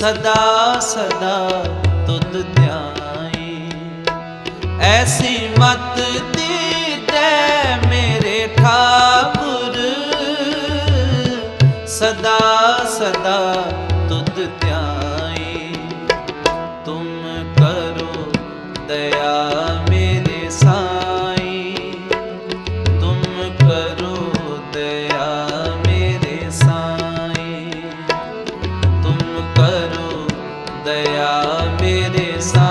ਸਦਾ ਸਦਾ ਤੁਧ ਧਿਆਏ। ਐਸੀ ਮਤ ਦੀਤੈ ਮੇਰੇ ਠਾਕੁਰ। ਸਦਾ ਸਦਾ ਤੁਧ ਧਿਆਏ। ਤੁਮ ਕਰੋ ਦਇਆ। ਦਇਆ ਮੇਰੇ ਸਾ